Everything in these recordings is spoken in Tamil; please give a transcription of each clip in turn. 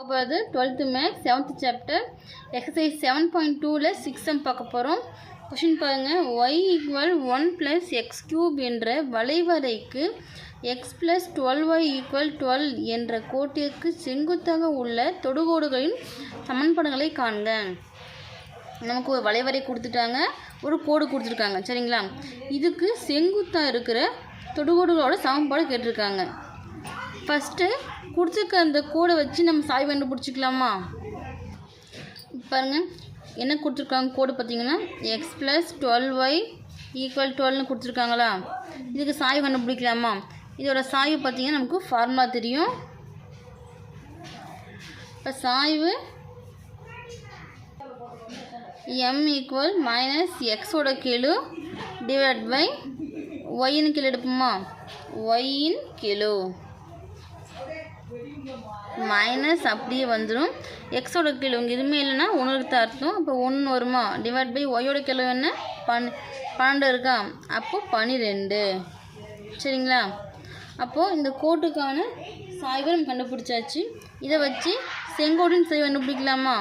போகிறது twelfth maths seventh chapter exercise seven point டூவில் சிக்ஸ் எம் பார்க்க போகிறோம் கொஷின் பாருங்கள் Y equal one plus X cube என்ற வளைவரைக்கு X plus twelve Y equal twelve என்ற கோட்டிற்கு செங்குத்தாக உள்ள தொடுகோடுகளின் சமன்பாடுகளை காண்க. நமக்கு ஒரு வளைவரை கொடுத்துட்டாங்க. ஒரு கோடு கொடுத்துருக்காங்க. சரிங்களா? இதுக்கு செங்குத்தாக இருக்கிற தொடுகோடுகளோட சமன்பாடு கேட்டிருக்காங்க. ஃபஸ்ட்டு கொடுத்துருக்க அந்த கோடை வச்சு நம்ம சாய் கண்டுபிடிச்சிக்கலாமா பாருங்கள் என்ன கொடுத்துருக்காங்க கோடு பார்த்தீங்கன்னா X plus twelve Y equal டுவெல்னு கொடுத்துருக்காங்களா? இதுக்கு சாய்வு கண்டுபிடிக்கலாமா இதோட சாய்வு பார்த்தீங்கன்னா நமக்கு ஃபார்முலா தெரியும். இப்போ சாய்வு எம் ஈக்குவல் மைனஸ் எக்ஸோட கிலோ டிவைட் பை ஒய்னு கீழே எடுப்போமா? ஒய்யின் கிலோ மைனஸ் அப்படியே வந்துடும் எக்ஸோட கிலோ இங்கே எதுவுமே இல்லைன்னா ஒன்றுக்கு தான் அர்த்தம். அப்போ ஒன்று வருமா? டிவைட் பை ஒய்யோட கிலோ என்ன? பன் பன்னெண்டு இருக்கா? அப்போது பன்னிரெண்டு சரிங்களா? அப்போது இந்த கோட்டுக்கான சாய்வை நம்ம கண்டுபிடிச்சாச்சு. இதை வச்சு செங்கோட்டின் சாய்வை கண்டுபிடிக்கலாமா?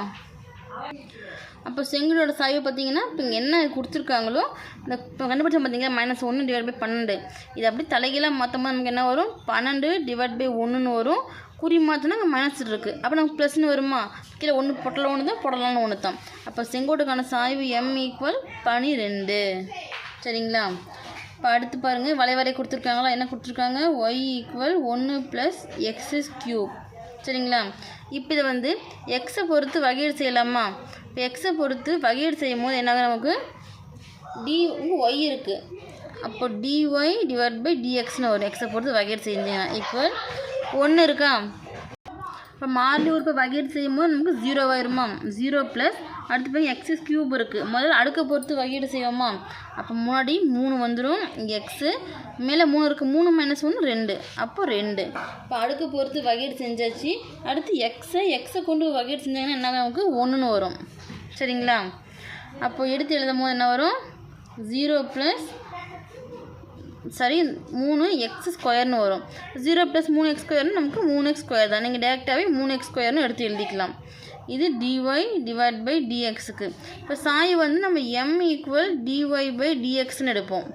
அப்போ செங்கலோட சாய்வு பார்த்தீங்கன்னா இப்போ இங்கே என்ன கொடுத்துருக்காங்களோ இந்த இப்போ கண்டுபிடிச்சா பார்த்தீங்கன்னா மைனஸ் ஒன்று டிவைட் பை பன்னெண்டு. இது அப்படி தலைகீழாக மொத்தமாக நமக்கு என்ன வரும்? பன்னெண்டு டிவைட் பை ஒன்றுன்னு வரும். குறி மாற்றினா அங்கே மைனஸ் இருக்குது அப்போ நமக்கு ப்ளஸ்னு வருமா? கீழே ஒன்று பொட்டலை ஒன்று தான் பொடலான்னு ஒன்று தான் அப்போ செங்கோட்டுக்கான சாய்வு எம் ஈக்குவல் பனிரெண்டு. சரிங்களா? இப்போ அடுத்து பாருங்கள் வளைவரை கொடுத்துருக்காங்களா? என்ன கொடுத்துருக்காங்க? ஒய் ஈக்குவல் ஒன்று ப்ளஸ் எக்ஸஸ் கியூப் சரிங்களா? இப்போ இதை வந்து எக்ஸை பொறுத்து வகையீடு செய்யலாமா? இப்போ எக்ஸை பொறுத்து வகையீடு செய்யும் போது என்ன நமக்கு? டி ஒய் இருக்குது அப்போ டிஒய் டிவைட் பை டிஎக்ஸ்னு வரும். எக்ஸை பொறுத்து வகையீடு செஞ்சீங்கன்னா ஈக்குவல் ஒன்று இருக்கா? இப்போ மாறிலி உறுப்பை வகையீடு செய்யும்போது நமக்கு ஜீரோ ஆயிருமா? ஜீரோ ப்ளஸ் அடுத்து போய் எக்ஸஸ் கியூப் இருக்குது முதல்ல அடுக்கை பொறுத்து வகையீடு செய்வோமா? அப்போ முன்னாடி மூணு வந்துடும் இங்கே எக்ஸு மேலே மூணு இருக்குது மூணு மைனஸ் ஒன்று ரெண்டு. அப்போ ரெண்டு. இப்போ அடுக்கை பொறுத்து வகையீடு செஞ்சாச்சு. அடுத்து எக்ஸை எக்ஸை கொண்டு வகையீடு செஞ்சாங்கன்னா என்ன நமக்கு ஒன்றுன்னு வரும். சரிங்களா? அப்போ எடுத்து எழுதும் போது என்ன வரும்? ஜீரோ ப்ளஸ் சரி மூணு எக்ஸ் ஸ்கொயர்னு வரும். ஜீரோ ப்ளஸ் மூணு எக்ஸ் ஸ்கொயர்னு நமக்கு மூணு எக்ஸ் ஸ்கொயர் தான். நீங்கள் டேரெக்டாகவே மூணு எக்ஸ் ஸ்கொயர்னு எடுத்து எழுதிக்கலாம். இது டிஒய் டிவைட் பை டிஎக்ஸுக்கு இப்போ சாய் வந்து நம்ம எம் ஈக்குவல் டிஒய் பை டிஎக்ஸ்னு எடுப்போம்.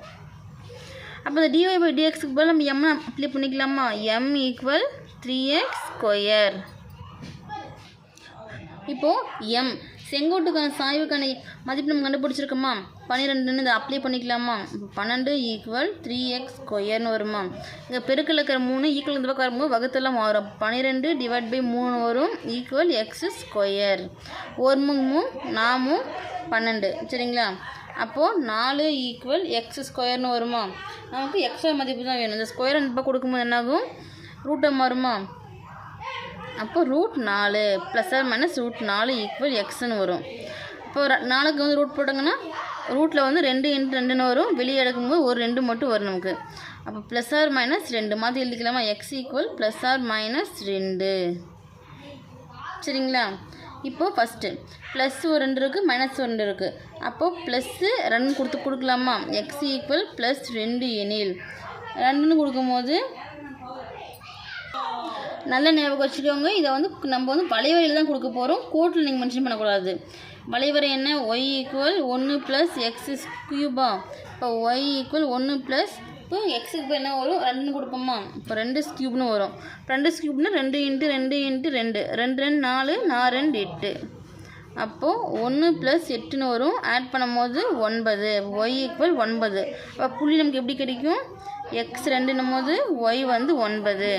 அப்போ இந்த டிஒய் பை டிஎக்ஸுக்கு போல் நம்ம எம் அப்ளை பண்ணிக்கலாமா? M equal three X square இப்போது எம் செங்கோட்டுக்கான சாய்வுக்கான மதிப்பு நம்ம கண்டுபிடிச்சிருக்கோமா? பன்னிரெண்டுன்னு இதை அப்ளை பண்ணிக்கலாமா? பன்னெண்டு ஈக்குவல் த்ரீ எக்ஸ் ஸ்கொயர்னு வருமா? இங்கே பெருக்கில் இருக்கிற மூணு ஈக்குவல் இந்த பக்கம் வரும்போது வகுத்தெல்லாம் மாறும். பன்னிரெண்டு டிவைட் பை மூணு வரும் ஈக்குவல் எக்ஸ் ஸ்கொயர் ஒரு மூணு நாமும் பன்னெண்டு. சரிங்களா? அப்போது நாலு ஈக்குவல் எக்ஸ் ஸ்கொயர்னு வருமா? நமக்கு எக்ஸோட மதிப்பு தான் வேணும். இந்த ஸ்கொயர் இப்போ கொடுக்கும்போது என்னாகும்? ரூட்டை மாறுமா? அப்போ ரூட் நாலு ப்ளஸ் ஆர் மைனஸ் ரூட் நாலு ஈக்குவல் எக்ஸ்னு வரும். இப்போ நாளுக்கு வந்து ரூட் போட்டாங்கன்னா ரூட்டில் வந்து ரெண்டு இன்ட்டு ரெண்டுன்னு வரும். வெளியே எடுக்கும்போது ஒரு ரெண்டு மட்டும் வரும் நமக்கு. அப்போ ப்ளஸ் ஆர் மைனஸ் ரெண்டு. மாற்றி எழுதிக்கலாமா? X equal plus R minus ரெண்டு. சரிங்களா? இப்போது ஃபஸ்ட்டு ப்ளஸ் ஒரு ரெண்டு இருக்குது மைனஸ் ஒரு ரெண்டு இருக்குது அப்போது ப்ளஸ்ஸு ரெண்டு கொடுத்து கொடுக்கலாமா? எக்ஸ் ஈக்குவல் ப்ளஸ் ரெண்டு எனில். ரெண்டுன்னு கொடுக்கும்போது நல்ல ஞாபகம் வச்சுக்கோங்க. இதை வந்து நம்ம வந்து வளைவரையில் தான் கொடுக்க போகிறோம் கோட்டில் நீங்கள் மென்ஷன் பண்ணக்கூடாது. வளைவரை என்ன? ஒய் ஈக்குவல் ஒன்று ப்ளஸ் எக்ஸ் க்யூபா இப்போ ஒய் ஈக்குவல் ஒன்று ப்ளஸ் இப்போ எக்ஸுக்கு இப்போ என்ன வரும்? ரெண்டுன்னு கொடுப்போமா? இப்போ ரெண்டு ஸ்கியூப்னு வரும். ரெண்டு ஸ்கியூப்னா ரெண்டு இன்ட்டு ரெண்டு இன்ட்டு ரெண்டு. ரெண்டு ரெண்டு நாலு நாலு ரெண்டு எட்டு. அப்போது ஒன்று ப்ளஸ் எட்டுன்னு வரும். ஆட் பண்ணும்போது ஒன்பது. ஒய் ஈக்குவல் ஒன்பது. அப்போ புள்ளி நமக்கு எப்படி கிடைக்கும்? எக்ஸ் ரெண்டுன்னும் போது ஒய் வந்து ஒன்பது.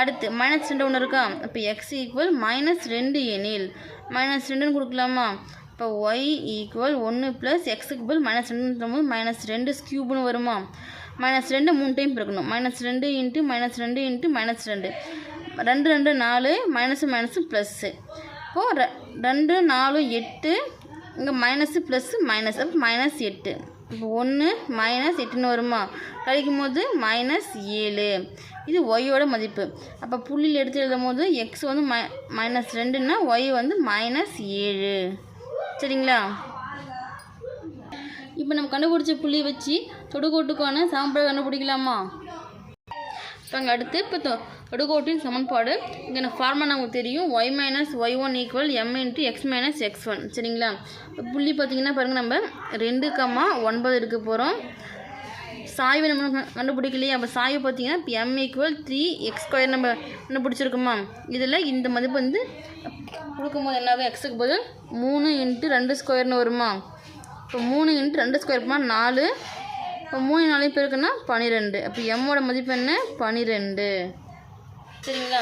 அடுத்து மைனஸ் ரெண்டு ஒன்று இருக்கா? அப்போ எக்ஸ் ஈக்குவல் மைனஸ் ரெண்டு எனில். மைனஸ் ரெண்டுன்னு கொடுக்கலாமா? இப்போ ஒய் ஈக்குவல் ஒன்று ப்ளஸ் எக்ஸுக்கு பதில் மைனஸ் ரெண்டுன்ற போது மைனஸ் ரெண்டு ஸ்கியூப்னு வருமா? மைனஸ் ரெண்டு மூணு டைம் பிறக்கணும். மைனஸ் ரெண்டு இன்ட்டு மைனஸ் ரெண்டு இன்ட்டு மைனஸ் ரெண்டு. ரெண்டு ரெண்டு நாலு மைனஸு மைனஸு ப்ளஸ்ஸு இப்போது ரெண்டு நாலு எட்டு இங்கே மைனஸு ப்ளஸ்ஸு மைனஸ் அப்போ மைனஸ் எட்டு. இப்போ ஒன்று மைனஸ் எட்டுன்னு வருமா? கழிக்கும் போது மைனஸ் ஏழு. இது ஒய்யோட மதிப்பு. அப்போ புள்ளியில் எடுத்து எழுதும் போது எக்ஸ் வந்து மை மைனஸ் ரெண்டுன்னா ஒய் வந்து மைனஸ் ஏழு. சரிங்களா? இப்போ நம்ம கண்டுபிடிச்ச புள்ளியை வச்சு தொடுகோட்டுக்கான சாம்பிள் கண்டுபிடிக்கலாமா? இப்போ அடுத்து இப்போ தொ தொடுகோட்டின் சமன்பாடு. இங்கே நான் ஃபார்முலா நமக்கு தெரியும். Y minus Y one equal M into X minus X one சரிங்களா? இப்போ புள்ளி பார்த்தீங்கன்னா பாருங்கள் நம்ம ரெண்டு கம்மா ஒன்பது எடுக்க போகிறோம் சாய்வு நம்ம கண்டுபிடிக்கலையே. அப்போ சாய்வு பார்த்தீங்கன்னா இப்போ M equal three X square நம்ம கண்டுபிடிச்சிருக்கோமா? இதில் இந்த மதிப்பு வந்து கொடுக்கும்போது என்னாகும்? எக்ஸுக்கு பதில் மூணு இன்ட்டு ரெண்டு ஸ்கொயர்னு வருமா? இப்போ மூணு இன்ட்டு ரெண்டு ஸ்கொயர் நாலு இப்போ மூணு நாளையும் பேருக்குன்னா பன்னிரெண்டு அப்போ எம்மோட மதிப்பு என்ன? பன்னிரெண்டு சரிங்களா?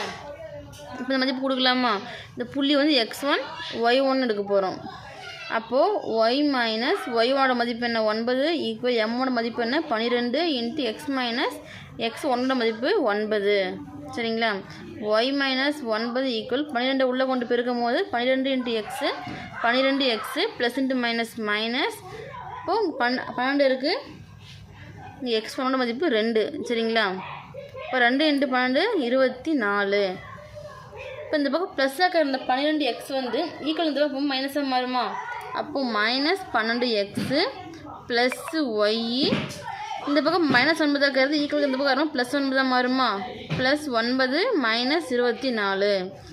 இப்போ இந்த மதிப்பு கொடுக்கலாமா? இந்த புள்ளி வந்து எக்ஸ் ஒன் ஒய் ஒன் எடுக்க போகிறோம் அப்போது ஒய் மைனஸ் ஒய்வோட மதிப்பு என்ன? ஒன்பது ஈக்குவல் எம்மோட மதிப்பு என்ன? பன்னிரெண்டு இன்ட்டு எக்ஸ் மைனஸ் எக்ஸ் ஒன்னோட மதிப்பு ஒன்பது. சரிங்களா? ஒய் மைனஸ் ஒன்பது ஈக்குவல் பன்னிரெண்டு உள்ளே கொண்டு பெருக்கும் போது பன்னிரெண்டு இன்ட்டு எக்ஸு பன்னிரெண்டு X plus into minus minus இப்போது பன் பன்னெண்டு இருக்குது இங்கே எக்ஸ் ஒன்னோட மதிப்பு ரெண்டு சரிங்களா? இப்போ ரெண்டு இன்ட்டு பன்னெண்டு இருபத்தி நாலு. இப்போ இந்த பக்கம் ப்ளஸ்ஸாக இருந்த பன்னிரெண்டு எக்ஸ் வந்து ஈக்குவல் இந்த பக்கம் மைனஸாக மாறுமா? அப்போது மைனஸ் பன்னெண்டு எக்ஸு ப்ளஸ்ஸு ஒய் இந்த பக்கம் மைனஸ் ஒன்பதாக இருக்கிறது ஈக்குவல் இந்த பக்கம் வரும் ப்ளஸ் ஒன்பதாக மாறுமா? ப்ளஸ் ஒன்பது மைனஸ் இருபத்தி நாலு.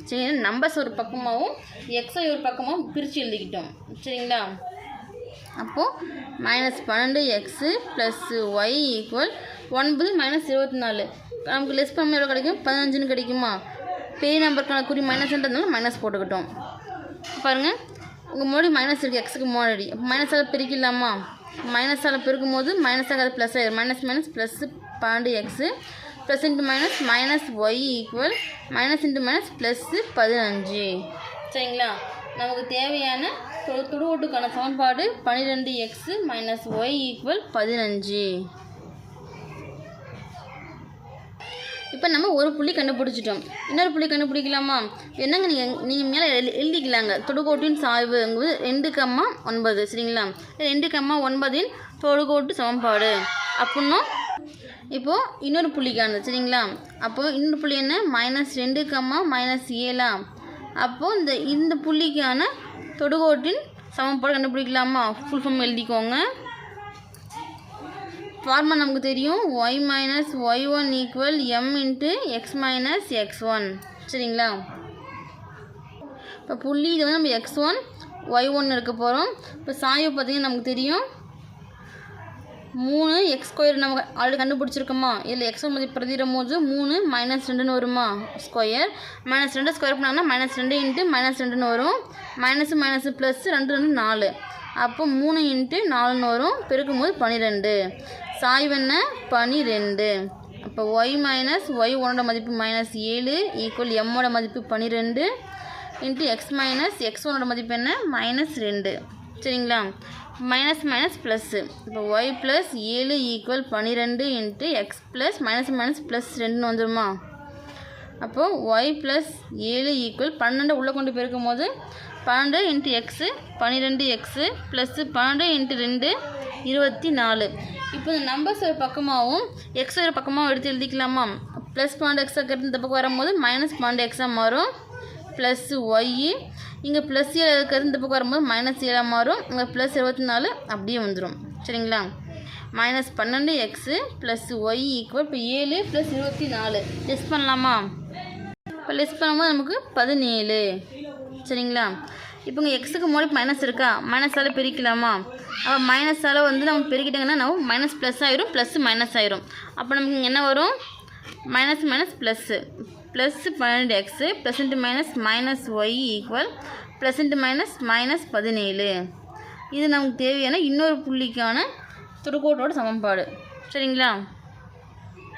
சரி நம்பர்ஸ் ஒரு பக்கமாகவும் எக்ஸை ஒரு பக்கமாகவும் பிரித்து எழுதிக்கிட்டோம். சரிங்களா? அப்போது மைனஸ் பன்னெண்டு எக்ஸு ப்ளஸ்ஸு ஒய் ஈக்குவல் ஒன்பது மைனஸ் இருபத்தி நாலு. நமக்கு லெஸ் பண்ண எவ்வளோ கிடைக்கும்? பதினஞ்சுன்னு கிடைக்குமா? பெரிய நம்பருக்கான குறி மைனஸ்ன்றதுனால மைனஸ் போட்டுக்கிட்டோம். பாருங்கள் உங்கள் முன்னாடி மைனஸ் இருக்குது எக்ஸுக்கு முன்னாடி. அப்போ மைனஸால் பிரிக்கலாமா மைனஸால் பெருக்கும் போது மைனஸாக அது ப்ளஸ் ஆகிடும் மைனஸ் மைனஸ் ப்ளஸ்ஸு பன்னெண்டு X plus into minus minus Y equal minus into minus plus பதினஞ்சு. சரிங்களா? நமக்கு தேவையான தொ- சமன்பாடு பன்னிரெண்டு எக்ஸு மைனஸ் ஒய் ஈக்குவல் பதினஞ்சு. இப்போ நம்ம ஒரு புள்ளி கண்டுபிடிச்சிட்டோம். இன்னொரு புள்ளி கண்டுபிடிக்கலாமா? என்னங்க நீங்கள் நீங்கள் மேலே எழு எழுதிக்கலாங்க. தொடுகோட்டின் சாய்வு ரெண்டு கம்மா ஒன்பது சரிங்களா? ரெண்டு கம்மா ஒன்பதின் தொடுகோட்டு சமன்பாடு. அப்புடின்னா இப்போது இன்னொரு புள்ளிக்கானது சரிங்களா? அப்போது இன்னொரு புள்ளி என்ன? மைனஸ் ரெண்டு கம்மா மைனஸ் ஏழா? அப்போது இந்த இந்த புள்ளிக்கான தொடுகோட்டின் சமன்பாடு கண்டுபிடிக்கலாமா? ஃபுல் ஃபார்ம் எழுதிக்கோங்க. ஃபார்மா நமக்கு தெரியும். Y minus Y one equal M into X minus X one சரிங்களா? இப்போ புள்ளி இது வந்து நம்ம எக்ஸ் ஒன் ஒய் ஒன் இருக்க போகிறோம் இப்போ சாய்வு பார்த்திங்கன்னா நமக்கு தெரியும். மூணு எக்ஸ் ஸ்கொயர் நம்ம ஆல்ரெடி கண்டுபிடிச்சிருக்கோமா? இதில் எக்ஸ் மதிப்பு பிரதிடும் போது மூணு மைனஸ் ரெண்டுன்னு வருமா? ஸ்கொயர் மைனஸ் ரெண்டு ஸ்கொயர் பண்ணாங்கன்னா மைனஸ் ரெண்டு இன்ட்டு மைனஸ் ரெண்டுன்னு வரும். மைனஸ் மைனஸ் ப்ளஸ் ரெண்டு ரெண்டு நாலு. அப்போ மூணு இன்ட்டு நாலுன்னு வரும். பெருக்கும் போது பன்னிரெண்டு சாய்வு என்ன? அப்போ ஒய் மைனஸ் ஒய் ஒன்னோட மதிப்பு மைனஸ் ஏழு ஈக்குவல் எம்மோட மதிப்பு பன்னிரெண்டு இன்ட்டு எக்ஸ் மைனஸ் எக்ஸ் ஒன்னோட மதிப்பு என்ன? மைனஸ் ரெண்டு. சரிங்களா? மைனஸ் மைனஸ் ப்ளஸ்ஸு இப்போ ஒய் ப்ளஸ் ஏழு ஈக்குவல் பன்னிரெண்டு into X plus minus minus plus ரெண்டுன்னு வந்துடுமா அப்போது ஒய் ப்ளஸ் ஏழு ஈக்குவல் பன்னெண்டு உள்ளே கொண்டு போயிருக்கும் போது பன்னெண்டு இன்ட்டு எக்ஸு பன்னிரெண்டு எக்ஸு ப்ளஸ்ஸு பன்னெண்டு இன்ட்டு ரெண்டு இருபத்தி நாலு இப்போ இந்த நம்பர்ஸ் ஒரு பக்கமாகவும் எக்ஸ் ஒரு பக்கமாகவும் எடுத்து எழுதிக்கலாமா? ப்ளஸ் பன்னெண்டு எக்ஸாக இந்த பக்கம் வரும்போது மைனஸ் பன்னெண்டு எக்ஸாக மாறும். ப்ளஸ்ஸு ஒய் இங்கே ப்ளஸ் ஏழு இருக்கிறது இந்த பக்கம் வரும்போது மைனஸ் ஏழாக மாறும். இங்கே ப்ளஸ் இருபத்தி நாலு அப்படியே வந்துடும் சரிங்களா? மைனஸ் பன்னெண்டு எக்ஸு ப்ளஸ் ஒய் ஈக்குவல் இப்போ ஏழு ப்ளஸ் இருபத்தி நாலு. லெஸ் பண்ணலாமா? இப்போ லெஸ் பண்ணும்போது நமக்கு பதினேழு. சரிங்களா? இப்போ இங்கே எக்ஸுக்கு முன்னாடி மைனஸ் இருக்கா? மைனஸால் பிரிக்கலாமா? அப்போ மைனஸால் வந்து நம்ம பிரிக்கிட்டிங்கன்னா நம்ம மைனஸ் ப்ளஸ் ஆயிரும் ப்ளஸ் மைனஸ் ஆயிரும். அப்போ நமக்கு இங்கே என்ன வரும்? மைனஸ் மைனஸ் ப்ளஸ்ஸு ப்ளஸ் பன்னெண்டு X plus minus minus Y equal plus minus minus பதினேழு. இது நமக்கு தேவையான இன்னொரு புள்ளிக்கான துடுக்கோட்டோட சமன்பாடு. சரிங்களா?